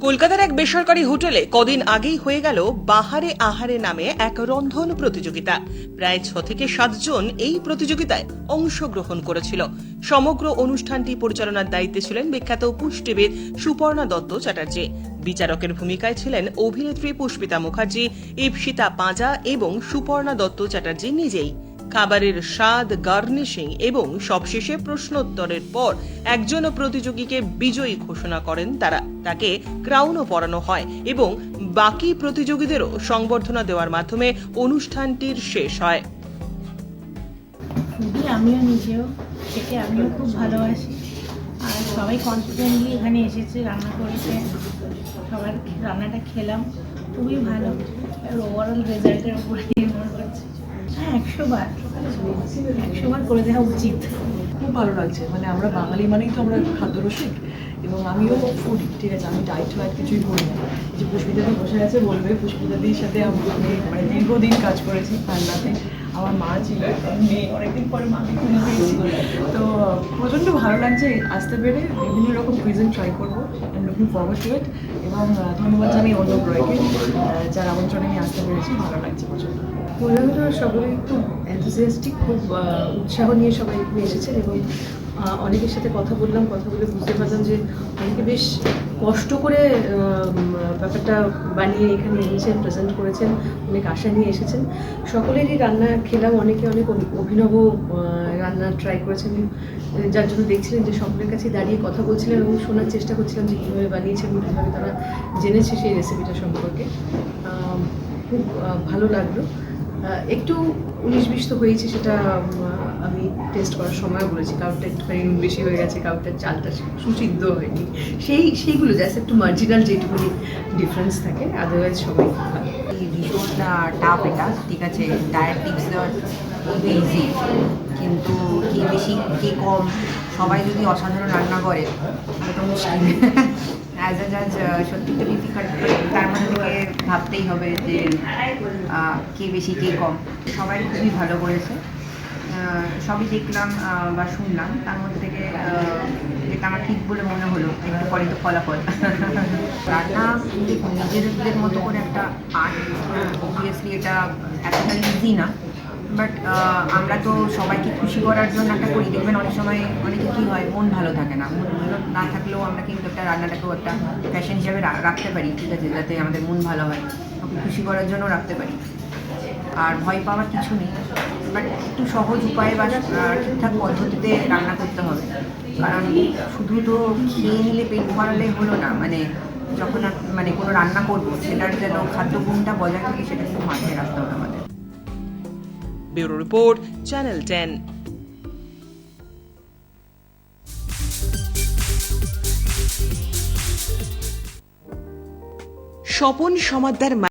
কলকাতার এক বেসরকারি হোটেলে কদিন আগেই হয়ে গেল বাহারে আহারে নামে এক রন্ধন প্রতিযোগিতা। প্রায় ছ থেকে সাতজন এই প্রতিযোগিতায় অংশগ্রহণ করেছিল। সমগ্র অনুষ্ঠানটি পরিচালনার দায়িত্বে ছিলেন বিখ্যাত পুষ্টিবিদ সুপর্ণা দত্ত চ্যাটার্জি। বিচারকের ভূমিকায় ছিলেন অভিনেত্রী পুষ্পিতা মুখার্জি, ইপসিতা পাঁজা এবং সুপর্ণা দত্ত চ্যাটার্জি নিজেই। খাবারের স্বাদ, গার্নিশিং এবং সবশেষে প্রশ্নোত্তরের পর একজন প্রতিযোগীকে বিজয়ী ঘোষণা করেন তারা। তাকে ক্রাউনও পরানো হয় এবং বাকি প্রতিযোগীদেরও সংবর্ধনা দেওয়ার মাধ্যমে অনুষ্ঠানটির শেষ হয়। আমিও নিজেও খেতে আমিও খুব ভালোবাসি। আর সবাই কনফিডেন্টলি এখানে এসেছে, রান্না করেছে। সবার রান্নাটা খেলাম, খুবই ভালো। আর ওভারঅল রেজাল্টের উপরে নির্ভর করছে। হ্যাঁ একশো বার। একশো বার করে দেওয়া উচিত। খুব ভালো লাগছে। মানে আমরা বাঙালি মানেই তো আমরা খাদ্যরসিক এবং আমিও ফুড ঠিক আছে? আমি ডায়েট ফাইট কিছুই করি না। যে পুষ্পিতাদি বসে আছে বলবে, পুষ্পিতাদির সাথে আমি আমি মানে দীর্ঘদিন কাজ করেছি রান্নাতে আমার মা ছিল মেয়ে অনেকদিন পরে মাকে খুঁজে পেয়েছি তো প্রচণ্ড ভালো লাগছে, আসতে পেরে বিভিন্ন রকম কুইজন ট্রাই করব। I looking forward to it এবং ধন্যবাদ জানাই অন্য রয়কে যার আমন্ত্রণে আমি আসতে পেরেছি। ভালো লাগছে প্রচণ্ড। মহিলারা সকলেই খুব অ্যান্থুজিয়াস্টিক খুব উৎসাহ নিয়ে সবাই এখানে এসেছেন এবং অনেকের সাথে কথা বললাম, কথা বলে বুঝতে পারলাম যে অনেকে বেশ কষ্ট করে ব্যাপারটা বানিয়ে এখানে এনেছেন প্রেজেন্ট করেছেন, অনেক আশা নিয়ে এসেছেন। সকলেরই রান্না খেলাম, অনেকে অনেক অভিনব রান্না ট্রাই করেছেন। যার জন্য দেখছিলেন যে সকলের কাছে দাঁড়িয়ে কথা বলছিলেন এবং শোনার চেষ্টা করছিলাম যে কীভাবে বানিয়েছেন কীভাবে তারা জেনেছে সেই রেসিপিটা সম্পর্কে। খুব ভালো লাগল। একটু উনিশ বিশ তো হয়েছে, সেটা আমি টেস্ট করার সময় বলেছি। কাউটা একটুখানি বেশি হয়ে গেছে কাউটার চালটা সুসিদ্ধ হয়নি। সেই, সেইগুলো জাস্ট একটু মার্জিনাল যেটুকুনি ডিফারেন্স থাকে আদারওয়াইজ সবাই ভীষণ টাফ এটা, ঠিক আছে? ডায়েট টিপস দেওয়া খুবই ইজি কিন্তু কে বেশি, কে কম, সবাই যদি অসাধারণ রান্না করে তো মুশকিল। অ্যাজ জাজ সত্যি তো ডিফিকাল্ট ভাবতেই হবে যে কে বেশি, কে কম। সবাই খুবই ভালো করেছে। সবই দেখলাম বা শুনলাম। তার মধ্যে থেকে যেটা আমার ঠিক বলে মনে হলো, একটু পরে তো ফলাফল। রান্না নিজেদের মতো করে একটা আর্ট অবভিয়াসলি এটা এতটা ইজি না। বাট আমরা তো সবাইকে খুশি করার জন্য একটা করি। দেখবেন অনেক সময় অনেকে কী হয়, মন ভালো থাকে না। মন ভালো না থাকলেও আমরা কিন্তু একটা রান্নাটাকেও একটা ফ্যাশন হিসাবে রাখতে পারি, ঠিক আছে, যাতে আমাদের মন ভালো হয়। ওকে খুশি করার জন্য রাখতে পারি। আর ভয় পাওয়ার কিছু নেই। বাট একটু সহজ উপায়ে বা ঠিকঠাক পদ্ধতিতে রান্না করতে হবে। কারণ শুধু তো খেয়ে নিলে পেট ভরালে হলো না। মানে যখন মানে কোনো রান্না করব, সেটার যেন খাদ্যগুণটা বজায় থাকে, সেটা কিন্তু মাথায় রাখতে হবে আমাদের। Bureau report channel ten Swapan Samaddar